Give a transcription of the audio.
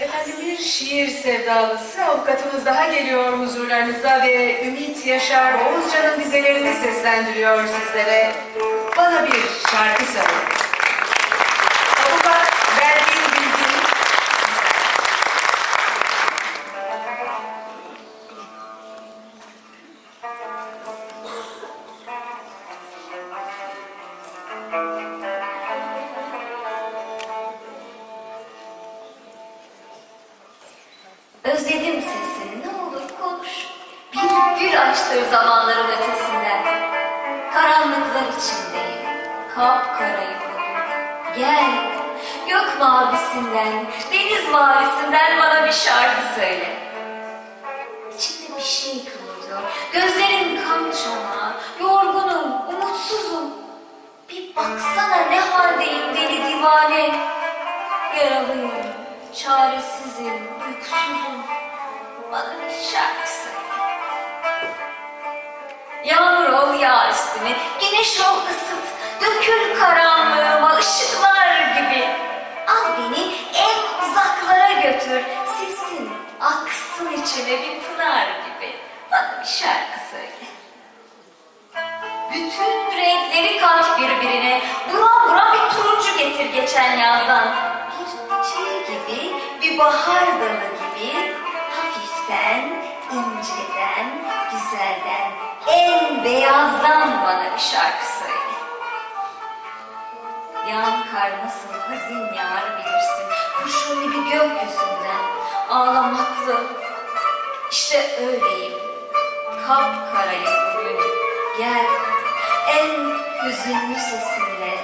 Efendim bir şiir sevdalısı avukatımız daha geliyor huzurlarınıza ve Ümit Yaşar Oğuzcan'ın dizelerini seslendiriyor sizlere. Bana bir şarkı söyle. Özledim sesini ne olur konuş. Bir gül açtır zamanların ötesinden. Karanlıklar içindeyim. Kapkarayım bugün. Gel. Gök mavisinden, deniz mavisinden bana bir şarkı söyle. İçimde bir şey kımıldıyor. Gözlerim kan çanağı. Yorgunum, umutsuzum. Bir baksana ne haldeyim deli divane. Yaralıyım, çaresizim, uykusuzum. Bana bir şarkı söyle. Yağmur ol yağ üstüme, güneş ol ısıt. Dökül karanlığıma ışıklar gibi. Al beni en uzaklara götür. Silsin, aksın içime bir pınar gibi. Bana bir şarkı söyle. Bütün renkleri kat birbirine. Duran gibi. Hafiften, inceden, güzelden, en beyazdan bana bir şarkı söyle. Yağan kar nasıl hazin yağar bilirsin. Kurşun gibi gökyüzünden ağlamaklı. İşte öyleyim. Kapkarayım bugün. Gel en hüzünlü sesinle,